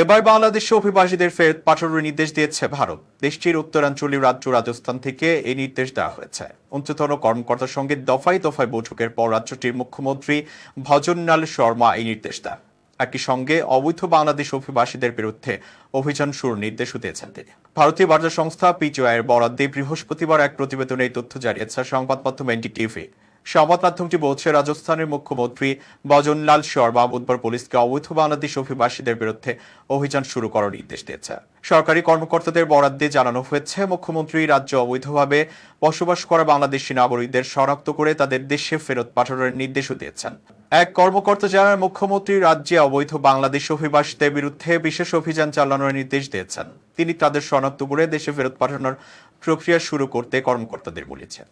এবার বাংলাদেশে অভিবাসীদের ফেরত পাঠানোর নির্দেশ দিয়েছে ভারত। দেশটির উত্তরাঞ্চলীয় রাজ্য রাজস্থান থেকে এই নির্দেশ দেওয়া হয়েছে। উচ্চতর কর্মকর্তার সঙ্গে দফায় দফায় বৈঠকের পর রাজ্যটির মুখ্যমন্ত্রী ভজনলাল শর্মা এই নির্দেশ দেন। একই সঙ্গে অবৈধ বাংলাদেশ অভিবাসীদের বিরুদ্ধে অভিযান শুরুর নির্দেশও দিয়েছেন তিনি। ভারতীয় বার্তা সংস্থা পিজিআই এর বরাদ্দে বৃহস্পতিবার এক প্রতিবেদনে এই তথ্য জানিয়েছে সংবাদ মাধ্যম এনডিটিভি। সংবাদ মাধ্যমটি বলছে, রাজস্থানের মুখ্যমন্ত্রী বজনলাল শর্মা বুধবার পুলিশকে অবৈধ বাংলাদেশ অভিবাসীদের বিরুদ্ধে অভিযান শুরু করার নির্দেশ দিয়েছে। সরকারি কর্মকর্তাদের বরাদ্দে জানানো হয়েছে, মুখ্যমন্ত্রী রাজ্যে অবৈধভাবে বসবাস করা বাংলাদেশি নাগরিকদের শনাক্ত করে তাদের দেশে ফেরত পাঠানোর নির্দেশও দিয়েছেন। এক কর্মকর্তা জানান মুখ্যমন্ত্রী রাজ্যে অবৈধ বাংলাদেশ অভিবাসীদের বিরুদ্ধে বিশেষ অভিযান চালানোর নির্দেশ দিয়েছেন। তিনি তাদের শনাক্ত করে দেশে ফেরত পাঠানোর প্রক্রিয়া শুরু করতে কর্মকর্তাদের বলেছেন।